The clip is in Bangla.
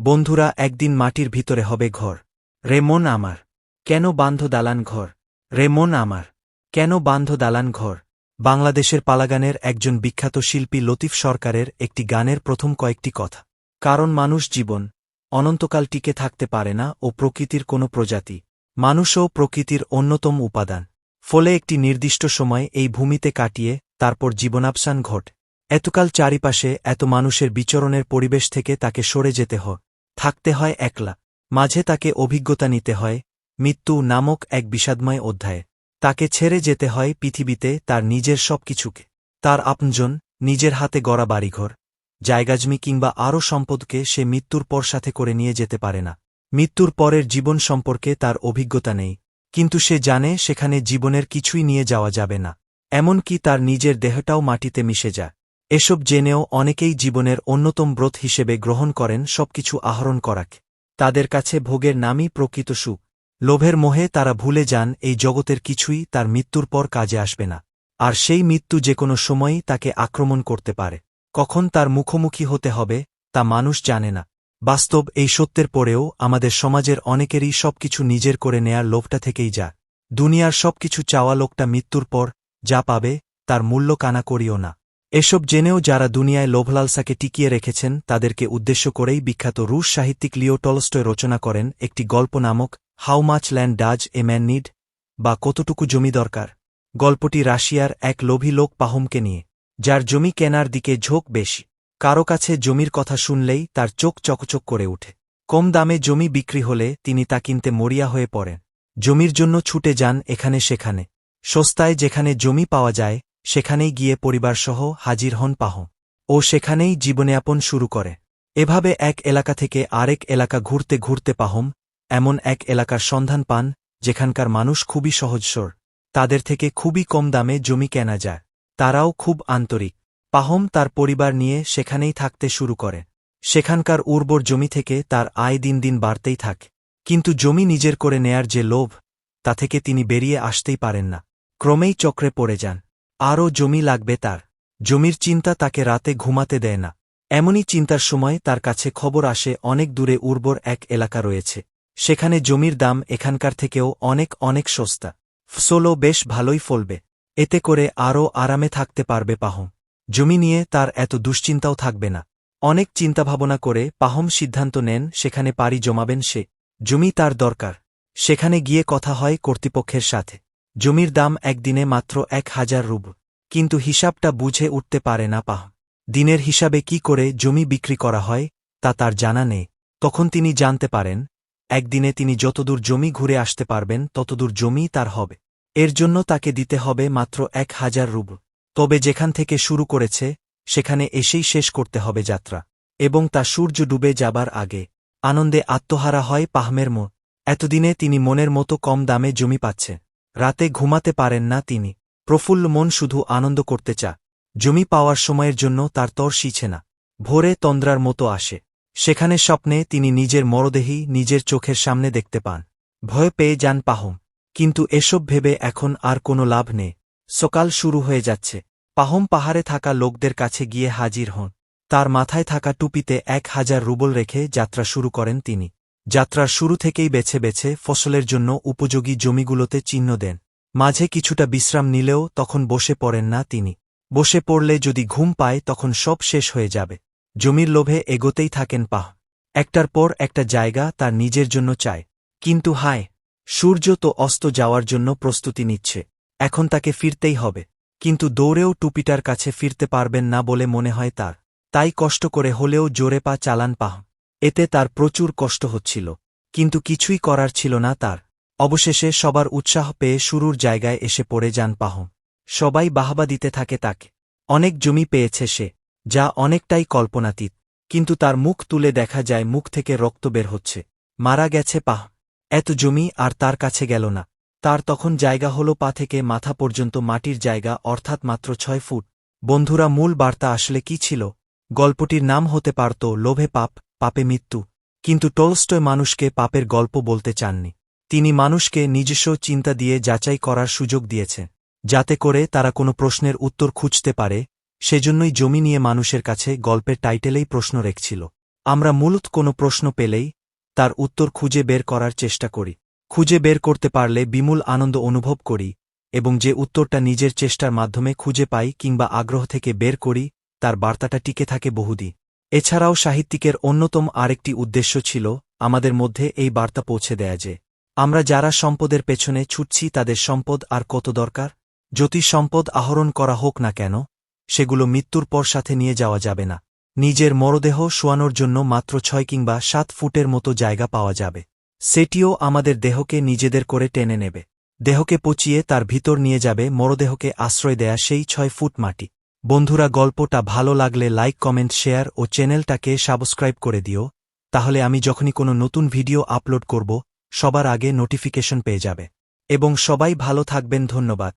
বন্ধুরা, একদিন মাটির ভিতরে হবে ঘর। রে মন আমার। কেন বান্ধ দালান ঘর? রে মন আমার। কেন বান্ধ দালান ঘর? বাংলাদেশের পালাগানের একজন বিখ্যাত শিল্পী লতিফ সরকারের একটি গানের প্রথম কয়েকটি কথা। কারণ মানুষ জীবন অনন্তকাল টিকে থাকতে পারে না ও প্রকৃতির কোনো প্রজাতি। মানুষও প্রকৃতির অন্যতম উপাদান। ফলে একটি নির্দিষ্ট সময় এই ভূমিতে কাটিয়ে তারপর জীবনাবসান ঘট। এতকাল চারিপাশে এত মানুষের বিচরণের পরিবেশ থেকে তাকে সরে যেতে হয়। থাকতে হয় একলা। মাঝে তাকে অভিজ্ঞতা নিতে হয়, মৃত্যু নামক এক বিষাদময় অধ্যায়ে। তাকে ছেড়ে যেতে হয় পৃথিবীতে তার নিজের সব কিছুকে তার আপনজন, নিজের হাতে গড়া বাড়িঘর। জায়গাজমি কিংবা আরও সম্পদকে সে মৃত্যুর পর সাথে করে নিয়ে যেতে পারে না। মৃত্যুর পরের জীবন সম্পর্কে তার অভিজ্ঞতা নেই। কিন্তু সে জানে সেখানে জীবনের কিছুই নিয়ে যাওয়া যাবে না। এমনকি তার নিজের দেহটাও মাটিতে মিশে যায়। এসব জেনেও অনেকেই জীবনের অন্যতম ব্রত হিসেবে গ্রহণ করেন সবকিছু আহরণ করাক। তাদের কাছে ভোগের নামই প্রকৃত সুখ লোভের মোহে তারা ভুলে যান এই জগতের কিছুই তার মৃত্যুর পর কাজে আসবে না। আর সেই মৃত্যু যে কোনো সময়ই তাকে আক্রমণ করতে পারে। কখন তার মুখোমুখি হতে হবে, তা মানুষ জানে না। বাস্তব এই সত্যের পরেও আমাদের সমাজের অনেকেরই সবকিছু নিজের করে নেয়ার লোভটা থেকেই যা দুনিয়ার সবকিছু চাওয়া লোকটা মৃত্যুর পর যা পাবে, তার মূল্য কানা করিও না। এসব জেনেও যারা দুনিয়ায় লোভলালসাকে টিকিয়ে রেখেছেন, তাদেরকে উদ্দেশ্য করেই বিখ্যাত রুশ সাহিত্যিক লিও টলস্টয় রচনা করেন একটি গল্প নামক how much land does a man need বা কতটুকু জমি দরকার? গল্পটি রাশিয়ার এক লোভী লোক পাহমকে নিয়ে, যার জমি কেনার দিকে ঝোঁক বেশি। কারও কাছে জমির কথা শুনলেই তার চোখ চকচক করে উঠে কম দামে জমি বিক্রি হলে তিনি তা কিনতে মরিয়া হয়ে পড়েন। জমির জন্য ছুটে যান এখানে সেখানে। সস্তায় যেখানে জমি পাওয়া যায় সেখানেই গিয়ে পরিবারসহ হাজির হন পাহ ও সেখানেই জীবনযাপন শুরু করে। এভাবে এক এলাকা থেকে আরেক এলাকা ঘুরতে ঘুরতে পাহম এমন এক এলাকার সন্ধান পান, যেখানকার মানুষ খুবই সহজসর। তাদের থেকে খুবই কম দামে জমি কেনা যায়। তারাও খুব আন্তরিক। পাহম তার পরিবার নিয়ে সেখানেই থাকতে শুরু করে। সেখানকার উর্বর জমি থেকে তার আয় দিন দিন বাড়তেই থাকে। কিন্তু জমি নিজের করে নেয়ার যে লোভ, তা থেকে তিনি বেরিয়ে আসতেই পারেন না। ক্রমেই চক্রে পড়ে যান। আরও জমি লাগবে তার। জমির চিন্তা তাকে রাতে ঘুমাতে দেয় না। এমনই চিন্তার সময় তার কাছে খবর আসে, অনেক দূরে উর্বর এক এলাকা রয়েছে। সেখানে জমির দাম এখানকার থেকেও অনেক অনেক সস্তা। ফসলও বেশ ভালোই ফলবে। এতে করে আরও আরামে থাকতে পারবে পাহম। জমি নিয়ে তার এত দুশ্চিন্তাও থাকবে না। অনেক চিন্তাভাবনা করে পাহম সিদ্ধান্ত নেন, সেখানে পাড়ি জমাবেন সে। জমি তার দরকার। সেখানে গিয়ে কথা হয় কর্তৃপক্ষের সাথে। জমির দাম একদিনে মাত্র এক হাজার রুব। কিন্তু হিসাবটা বুঝে উঠতে পারে না পাহ। দিনের হিসাবে কি করে জমি বিক্রি করা হয়, তা তার জানা নেই। তখন তিনি জানতে পারেন, একদিনে তিনি যতদূর জমি ঘুরে আসতে পারবেন, ততদূর জমি তার হবে। এর জন্য তাকে দিতে হবে মাত্র এক হাজার রুব। তবে যেখান থেকে শুরু করেছে, সেখানে এসেই শেষ করতে হবে যাত্রা। এবং তা সূর্য ডুবে যাবার আগে, আনন্দে আত্মহারা হয় পাহমের মো এতদিনে তিনি মনের মতো কম দামে জমি পাচ্ছে। রাতে ঘুমাতে পারেন না তিনি। প্রফুল্ল মন শুধু আনন্দ করতে চা জমি পাওয়ার সময়ের জন্য তার তর শিছে না। ভোরে তন্দ্রার মতো আসে। সেখানে স্বপ্নে তিনি নিজের মরদেহী নিজের চোখের সামনে দেখতে পান। ভয় পেয়ে যান পাহম। কিন্তু এসব ভেবে এখন আর কোনো লাভ নেই। সকাল শুরু হয়ে যাচ্ছে। পাহম পাহাড়ে থাকা লোকদের কাছে গিয়ে হাজির হন। তার মাথায় থাকা টুপিতে এক হাজার রুবল রেখে যাত্রা শুরু করেন তিনি। যাত্রার শুরু থেকেই বেছে বেছে ফসলের জন্য উপযোগী জমিগুলোতে চিহ্ন দেন। মাঝে কিছুটা বিশ্রাম নিলেও তখন বসে পড়েন না তিনি। বসে পড়লে যদি ঘুম পায় তখন সব শেষ হয়ে যাবে। জমির লোভে এগোতেই থাকেন পাহ। একটার পর একটা জায়গা তার নিজের জন্য চায়। কিন্তু হায়, সূর্য তো অস্ত যাওয়ার জন্য প্রস্তুতি নিচ্ছে। এখন তাকে ফিরতেই হবে। কিন্তু দৌড়েও টুপিটার কাছে ফিরতে পারবেন না বলে মনে হয় তার। তাই কষ্ট করে হলেও জোরে পা চালান পাহ। এতে তার প্রচুর কষ্ট হচ্ছিল, কিন্তু কিছুই করার ছিল না তার। অবশেষে সবার উৎসাহ পেয়ে শুরুর জায়গায় এসে পড়ে যান পাহম সবাই বাহবা দিতে থাকে তাকে। অনেক জমি পেয়েছে সে, যা অনেকটাই কল্পনাতীত, কিন্তু তার মুখ তুলে দেখা যায় মুখ থেকে রক্ত বের হচ্ছে। মারা গেছে পাহ এত জমি আর তার কাছে গেল না। তার তখন জায়গা হল পা থেকে মাথা পর্যন্ত মাটির জায়গা, অর্থাৎ মাত্র ছয় ফুট। বন্ধুরা, মূল বার্তা আসলে কি ছিল? গল্পটির নাম হতে পারত, লোভে পাপ পাপে মৃত্যু। কিন্তু টলস্টয় মানুষকে পাপের গল্প বলতে চাননি। তিনি মানুষকে নিজস্ব চিন্তা দিয়ে যাচাই করার সুযোগ দিয়েছে। যাতে করে তারা কোনো প্রশ্নের উত্তর খুঁজতে পারে, সেজন্যই জমি নিয়ে মানুষের কাছে গল্পের টাইটেলেই প্রশ্ন রেখছিল। আমরা মূলত কোনো প্রশ্ন পেলেই, তার উত্তর খুঁজে বের করার চেষ্টা করি। খুঁজে বের করতে পারলে বিমূল আনন্দ অনুভব করি এবং যে উত্তরটা নিজের চেষ্টার মাধ্যমে খুঁজে পাই কিংবা আগ্রহ থেকে বের করি, তার বার্তাটা টিকে থাকে বহুদিন। এছাড়াও সাহিত্যিকের অন্যতম আরেকটি উদ্দেশ্য ছিল আমাদের মধ্যে এই বার্তা পৌঁছে দেয়া যে, আমরা যারা সম্পদের পেছনে ছুটছি তাদের সম্পদ আর কত দরকার, যদি সম্পদ আহরণ করা হোক না কেন, সেগুলো মৃত্যুর পর সাথে নিয়ে যাওয়া যাবে না। নিজের মরদেহ শোয়ানোর জন্য মাত্র ছয় কিংবা সাত ফুটের মতো জায়গা পাওয়া যাবে। সেটিও আমাদের দেহকে নিজেদের করে টেনে নেবে। দেহকে পচিয়ে তার ভিতর নিয়ে যাবে, মরদেহকে আশ্রয় দেয়া সেই ছয় ফুট মাটি। বন্ধুরা, গল্পটা ভালো লাগলে লাইক, কমেন্ট, শেয়ার ও চ্যানেলটাকে সাবস্ক্রাইব করে দিও। তাহলে আমি যখনই কোনো নতুন ভিডিও আপলোড করব, সবার আগে নোটিফিকেশন পেয়ে যাবে। এবং সবাই ভালো থাকবেন, ধন্যবাদ।